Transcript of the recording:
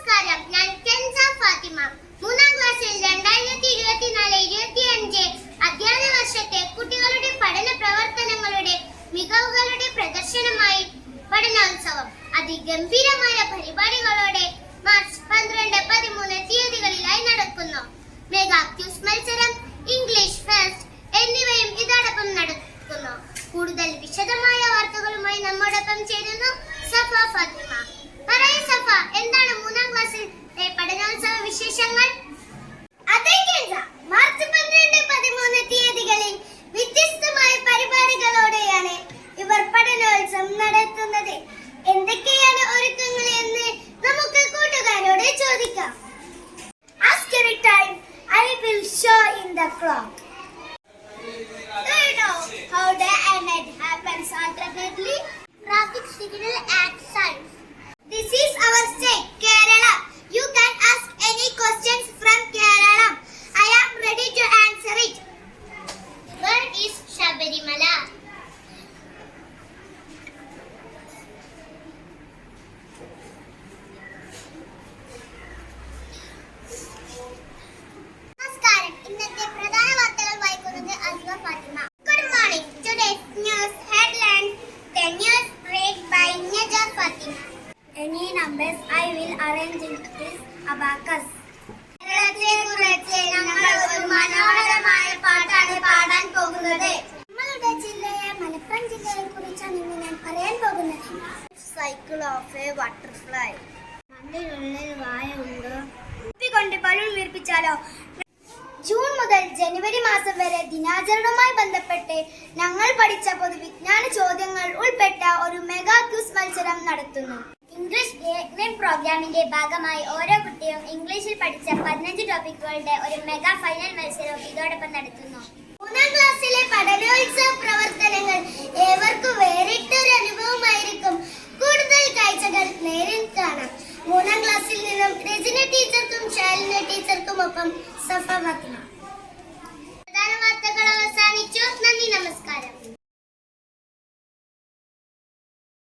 നമസ്കാരം. ഞാൻ കെൻസ ഫാത്തിമ. മൂന്നാം ക്ലാസ്സിൽ രണ്ടായിരത്തി ഇരുപത്തിനാല് ഇരുപത്തിയഞ്ച് അധ്യയന വർഷത്തെ കുട്ടികളുടെ പഠന പ്രവർത്തനങ്ങളുടെ മികവുകളുടെ പ്രദർശനമായി പഠനോത്സവം. അതിഗംഭീരമായ പരിപാടികളോടെ മാർച്ച് പന്ത്രണ്ട് പതിമൂന്ന് തീയതികളിലായി നടക്കുന്നു. മെഗാ ക്യൂസ് മത്സരം ഇംഗ്ലീഷ് ഫെസ്റ്റ് എന്നിവയും ഇതോടൊപ്പം നടക്കുന്നു. കൂടുതൽ വിശദമായ വാർത്തകളുമായി നമ്മോടൊപ്പം ചേരുന്നു സഫ ഫാത്തിമ പറയൂ സഫ എന്താണ് മൂന്നാം ക്ലാസ്സിൽ പഠനോത്സവ വിശേഷങ്ങൾ അതെ കേൾക്ക. മാർച്ച് പന്ത്രണ്ട് പതിമൂന്ന് തീയതികളിൽ വ്യത്യസ്തമായ പരിപാടികളോടെയാണ് ഇവർ പഠനോത്സവം നടത്തുന്നത് എന്തൊക്കെയാണ് ഒരുക്കങ്ങൾ എന്ന് നമുക്ക് കൂട്ടുകാരോട് ചോദിക്കാം After time, I will show in the clock. Do you know how day and night happens alternately? Traffic signal at signs. This is our state, Kerala. You can ask any questions from Kerala. I am ready to answer it. Where is Shabarimala? Any numbers I will arrange in this abacus കേരളത്തെ കുറിച്ച് ഞങ്ങൾ ഒരു മനോഹരമായ പാട്ടാണ് പാടാൻ പോകുന്നത്. നമ്മളുടെ ജില്ലയെ മലപ്പുറം ജില്ലയെ കുറിച്ചാണ് ഇന്ന് ഞാൻ പറയാൻ പോകുന്നത്. സൈക്കിൾ ഓഫ് എ ബട്ടർഫ്ലൈ മണ്ണിനുള്ളിൽ വായ ഉണ്ട്? കൊണ്ട് ബലൂൺ വീർപ്പിച്ചാലോ? ജൂൺ മുതൽ ജനുവരി മാസം വരെ ദിനാചരണവുമായി ബന്ധപ്പെട്ട് ഞങ്ങൾ പഠിച്ച പൊതുവിജ്ഞാന ചോദ്യങ്ങൾ ഉൾപ്പെട്ട ഒരു മെഗാ ക്യൂസ് മത്സരം നടത്തുന്നു. പ്രോഗ്രാമിന്റെ ഭാഗമായി ഓരോ കുട്ടിയും ഇംഗ്ലീഷിൽ പഠിച്ച പതിനഞ്ച് ടോപ്പിക്കുകളുടെ ഒരു മെഗാ ഫൈനൽ മത്സരവും ഇതോടൊപ്പം നടത്തുന്നു. മൂന്നാം ക്ലാസ്സിലെ പഠനോത്സവ പ്രവർത്തനങ്ങൾ ഏവർക്കും വേറിട്ടൊരു അനുഭവമായിരിക്കും. കൂടുതൽ കാഴ്ചകൾ നേരിൽ കാണാം. മൂന്നാം ക്ലാസ്സിൽ നിന്നും രചന ടീച്ചർക്കും ശാലിന ടീച്ചർക്കും ഒപ്പം സഫ